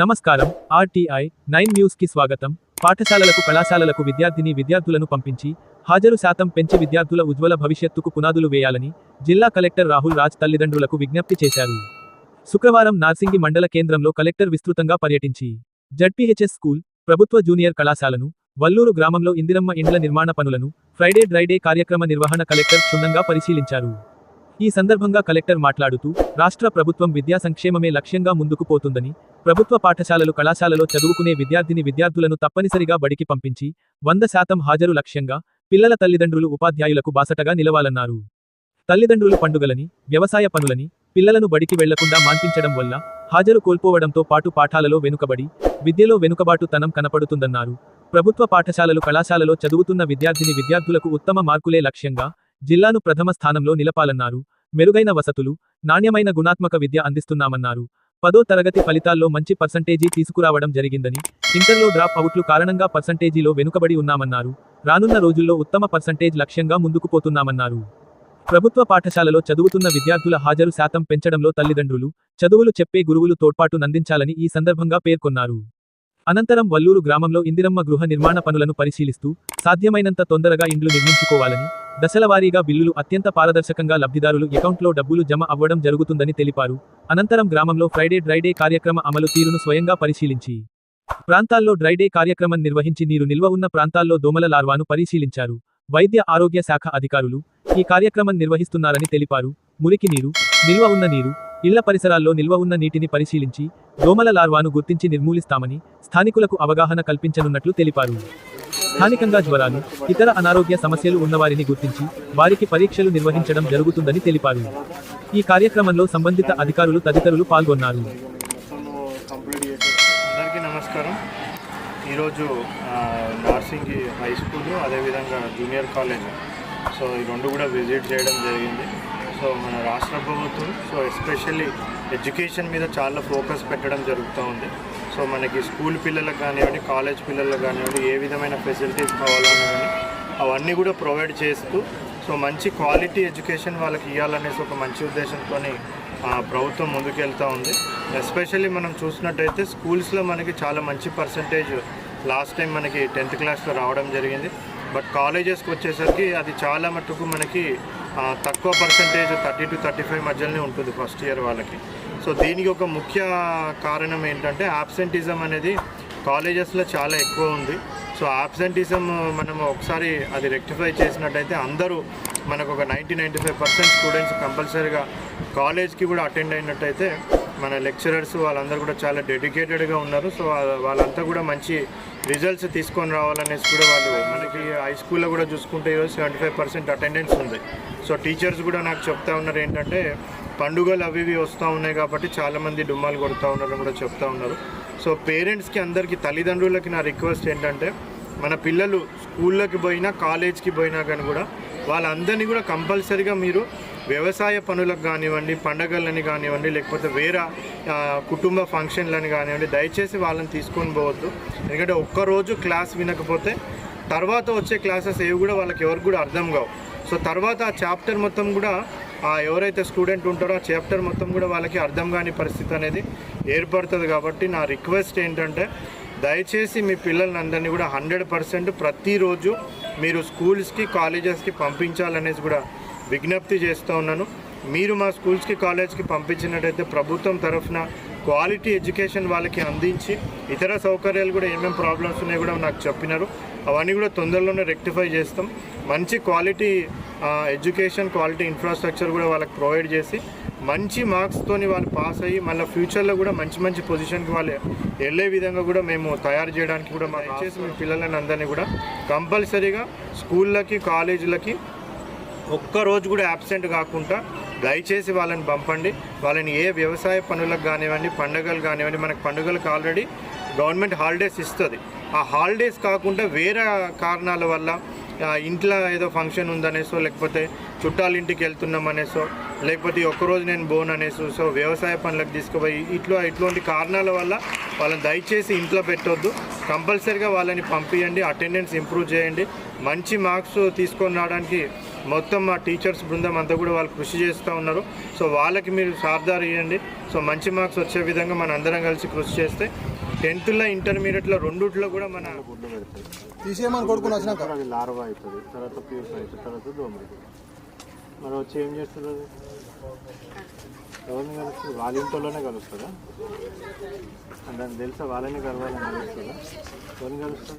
నమస్కారం. RTI nine న్యూస్కి స్వాగతం. పాఠశాలలకు కళాశాలలకు విద్యార్థిని విద్యార్థులను పంపించి హాజరు శాతం పెంచి విద్యార్థుల ఉజ్వల భవిష్యత్తుకు పునాదులు వేయాలని జిల్లా కలెక్టర్ రాహుల్ రాజ్ తల్లిదండ్రులకు విజ్ఞప్తి చేశారు. శుక్రవారం నార్సింగి మండల కేంద్రంలో కలెక్టర్ విస్తృతంగా పర్యటించి జడ్పీహెచ్ఎస్ స్కూల్ ప్రభుత్వ జూనియర్ కళాశాలను వల్లూరు గ్రామంలో ఇందిరమ్మ ఇండ్ల నిర్మాణ పనులను ఫ్రైడే డ్రైడే కార్యక్రమ నిర్వహణ కలెక్టర్ క్షుణ్ణంగా పరిశీలించారు. ఈ సందర్భంగా కలెక్టర్ మాట్లాడుతూ రాష్ట్ర ప్రభుత్వం విద్యా సంక్షేమమే లక్ష్యంగా ముందుకు పోతుందని ప్రభుత్వ పాఠశాలలు కళాశాలలో చదువుకునే విద్యార్థిని విద్యార్థులను తప్పనిసరిగా బడికి పంపించి వంద శాతం హాజరు లక్ష్యంగా పిల్లల తల్లిదండ్రులు ఉపాధ్యాయులకు బాసటగా నిలవాలన్నారు. తల్లిదండ్రులు పండుగలని వ్యవసాయ పనులని పిల్లలను బడికి వెళ్ళకుండా మాన్పించడం వల్ల హాజరు కోల్పోవడంతో పాటు పాఠాలలో వెనుకబడి విద్యలో వెనుకబాటు తనం కనపడుతుందన్నారు. ప్రభుత్వ పాఠశాలలు కళాశాలలో చదువుతున్న విద్యార్థిని విద్యార్థులకు ఉత్తమ మార్కులే లక్ష్యంగా జిల్లాను ప్రథమ స్థానంలో నిలపాలన్నారు. మెరుగైన వసతులు నాణ్యమైన గుణాత్మక విద్య అందిస్తున్నామన్నారు. పదో తరగతి ఫలితాల్లో మంచి పర్సంటేజీ తీసుకురావడం జరిగిందని ఇంటర్లో డ్రాప్ అవుట్లు కారణంగా పర్సంటేజీలో వెనుకబడి ఉన్నామన్నారు. రానున్న రోజుల్లో ఉత్తమ పర్సంటేజ్ లక్ష్యంగా ముందుకు పోతున్నామన్నారు. ప్రభుత్వ పాఠశాలలో చదువుతున్న విద్యార్థుల హాజరు శాతం పెంచడంలో తల్లిదండ్రులు చదువులు చెప్పే గురువులు తోడ్పాటు నందించాలని ఈ సందర్భంగా పేర్కొన్నారు. అనంతరం వల్లూరు గ్రామంలో ఇందిరమ్మ గృహ నిర్మాణ పనులను పరిశీలిస్తూ సాధ్యమైనంత తొందరగా ఇండ్లు నిర్మించుకోవాలని దశలవారీగా బిల్లులు అత్యంత పారదర్శకంగా లబ్ధిదారులు అకౌంట్లో డబ్బులు జమ అవ్వడం జరుగుతుందని తెలిపారు. అనంతరం గ్రామంలో ఫ్రైడే డ్రైడే కార్యక్రమ అమలు తీరును స్వయంగా పరిశీలించి ప్రాంతాల్లో డ్రైడే కార్యక్రమం నిర్వహించి నీరు నిల్వ ఉన్న ప్రాంతాల్లో దోమల లార్వాను పరిశీలించారు. వైద్య ఆరోగ్య శాఖ అధికారులు ఈ కార్యక్రమం నిర్వహిస్తున్నారని తెలిపారు. మురికి నీరు నిల్వ ఉన్న నీరు ఇళ్ళ పరిసరాల్లో నిల్వ ఉన్న నీటిని పరిశీలించి దోమల లార్వాను గుర్తించి నిర్మూలిస్తామని స్థానికులకు అవగాహన కల్పించనున్నట్లు తెలిపారు. స్థానికంగా జ్వరాలు ఇతర అనారోగ్య సమస్యలు ఉన్నవారిని గుర్తించి వారికి పరీక్షలు నిర్వహించడం జరుగుతుందని తెలిపారు. ఈ కార్యక్రమంలో సంబంధిత అధికారులు తదితరులు పాల్గొన్నారు. అందరికీ నమస్కారం. ఈరోజు ఆ, హై స్కూల్ అదేవిధంగా జూనియర్ కాలేజ్. సో ఈ రెండు కూడా విజిట్ చేయడం జరిగింది. సో మన రాష్ట్ర ప్రభుత్వం సో ఎస్పెషల్లీ ఎడ్యుకేషన్ మీద చాలా ఫోకస్ పెట్టడం జరుగుతూ ఉంది. సో మనకి స్కూల్ పిల్లలకు కానివ్వండి కాలేజ్ పిల్లలకు కానివ్వండి ఏ విధమైన ఫెసిలిటీస్ కావాలన్నా కానీ అవన్నీ కూడా ప్రొవైడ్ చేస్తూ సో మంచి క్వాలిటీ ఎడ్యుకేషన్ వాళ్ళకి ఇవ్వాలనేసి ఒక మంచి ఉద్దేశంతో ప్రభుత్వం ముందుకెళ్తూ ఉంది. ఎస్పెషల్లీ మనం చూసినట్టయితే స్కూల్స్లో మనకి చాలా మంచి పర్సంటేజ్ లాస్ట్ టైం మనకి టెన్త్ క్లాస్లో రావడం జరిగింది. బట్ కాలేజెస్కి వచ్చేసరికి అది చాలా మటుకు మనకి తక్కువ percentage thirty to thirty five మధ్యలోనే ఉంటుంది ఫస్ట్ ఇయర్ వాళ్ళకి. సో దీనికి ఒక ముఖ్య కారణం ఏంటంటే ఆబ్సెంటిజం అనేది కాలేజెస్లో చాలా ఎక్కువ ఉంది. సో ఆబ్సెంటిజం మనం ఒకసారి అది రెక్టిఫై చేసినట్టయితే అందరూ మనకు ఒక ninety ninety five percent students కంపల్సరీగా కాలేజ్కి కూడా అటెండ్ అయినట్టయితే మన లెక్చరర్స్ వాళ్ళందరూ కూడా చాలా డెడికేటెడ్గా ఉన్నారు. సో వాళ్ళంతా కూడా మంచి రిజల్ట్స్ తీసుకొని రావాలనేసి కూడా వాళ్ళు మనకి హై స్కూల్లో కూడా చూసుకుంటే ఈరోజు సెవెంటీ ఫైవ్ పర్సెంట్ అటెండెన్స్ ఉంది. సో టీచర్స్ కూడా నాకు చెప్తా ఉన్నారు ఏంటంటే పండుగలు అవి ఇవి వస్తూ ఉన్నాయి కాబట్టి చాలామంది డుమ్మాలు కొడుతూ ఉన్నారని కూడా చెప్తా ఉన్నారు. సో పేరెంట్స్కి అందరికీ తల్లిదండ్రులకి నా రిక్వెస్ట్ ఏంటంటే మన పిల్లలు స్కూళ్ళకి పోయినా కాలేజ్కి పోయినా కానీ కూడా వాళ్ళందరినీ కూడా కంపల్సరీగా మీరు వ్యవసాయ పనులకు కానివ్వండి పండగలని కానివ్వండి లేకపోతే వేరే కుటుంబ ఫంక్షన్లని కానివ్వండి దయచేసి వాళ్ళని తీసుకొని పోవద్దు. ఎందుకంటే ఒక్కరోజు క్లాస్ వినకపోతే తర్వాత వచ్చే క్లాసెస్ ఏవి కూడా వాళ్ళకి ఎవరికి కూడా అర్థం కావు. సో తర్వాత ఆ చాప్టర్ మొత్తం కూడా ఎవరైతే స్టూడెంట్ ఉంటారో ఆ చాప్టర్ మొత్తం కూడా వాళ్ళకి అర్థం కాని పరిస్థితి అనేది ఏర్పడుతుంది కాబట్టి నా రిక్వెస్ట్ ఏంటంటే దయచేసి మీ పిల్లల్ని అందరినీ కూడా హండ్రెడ్ పర్సెంట్ ప్రతిరోజు మీరు స్కూల్స్కి కాలేజెస్కి పంపించాలనేసి కూడా విజ్ఞప్తి చేస్తూ ఉన్నాను. మీరు మా స్కూల్స్కి కాలేజ్కి పంపించినట్టయితే ప్రభుత్వం తరఫున క్వాలిటీ ఎడ్యుకేషన్ వాళ్ళకి అందించి ఇతర సౌకర్యాలు కూడా ఏమేమి ప్రాబ్లమ్స్ ఉన్నాయో కూడా నాకు చెప్పినారు. అవన్నీ కూడా తొందరలోనే రెక్టిఫై చేస్తాం. మంచి క్వాలిటీ ఎడ్యుకేషన్ క్వాలిటీ ఇన్ఫ్రాస్ట్రక్చర్ కూడా వాళ్ళకి ప్రొవైడ్ చేసి మంచి మార్క్స్తోని వాళ్ళు పాస్ అయ్యి మళ్ళీ ఫ్యూచర్లో కూడా మంచి మంచి పొజిషన్కి వాళ్ళు వెళ్ళే విధంగా కూడా మేము తయారు చేయడానికి కూడా మా చేసి మీ పిల్లలని అందరినీ కూడా కంపల్సరీగా స్కూళ్ళకి కాలేజీలకి ఒక్క రోజు కూడా యాబ్సెంట్ కాకుండా దయచేసి వాళ్ళని పంపండి. వాళ్ళని ఏ వ్యవసాయ పనులకు కానివ్వండి పండుగలు కానివ్వండి మనకు పండుగలకు ఆల్రెడీ గవర్నమెంట్ హాలిడేస్ ఇస్తుంది. ఆ హాలిడేస్ కాకుండా వేరే కారణాల వల్ల ఇంట్లో ఏదో ఫంక్షన్ ఉందనేసో లేకపోతే చుట్టాల ఇంటికి వెళ్తున్నాం అనేసో లేకపోతే ఒక్కరోజు నేను బోన్ అనేసి సో వ్యవసాయ పనులకు తీసుకుపోయి ఇట్లా ఇటువంటి కారణాల వల్ల వాళ్ళని దయచేసి ఇంట్లో పెట్టొద్దు. కంపల్సరీగా వాళ్ళని పంపించండి అటెండెన్స్ ఇంప్రూవ్ చేయండి. మంచి మార్క్స్ తీసుకొని రావడానికి మొత్తం మా టీచర్స్ బృందం అంతా కూడా వాళ్ళు కృషి చేస్తూ ఉన్నారు. సో వాళ్ళకి మీరు సార్దారు ఇవ్వండి. సో మంచి మార్క్స్ వచ్చే విధంగా మన అందరం కలిసి కృషి చేస్తే టెన్త్లో ఇంటర్మీడియట్లో రెండిట్లో కూడా మన గుడ్లు పెడతాయి తీసేయమని కొడుకుని వచ్చినాక. అది లార్వా అవుతుంది. తర్వాత ప్యూస్ అవుతుంది. తర్వాత దోమ అవుతుంది మరి వచ్చి ఏం చేస్తుంది అది ఎవరిని కలుస్తుంది వాళ్ళ ఇంట్లోనే కలుస్తుందా దానికి తెలుసా వాళ్ళని కలవాలని కలుస్తుందా ఎవరిని కలుస్తుంది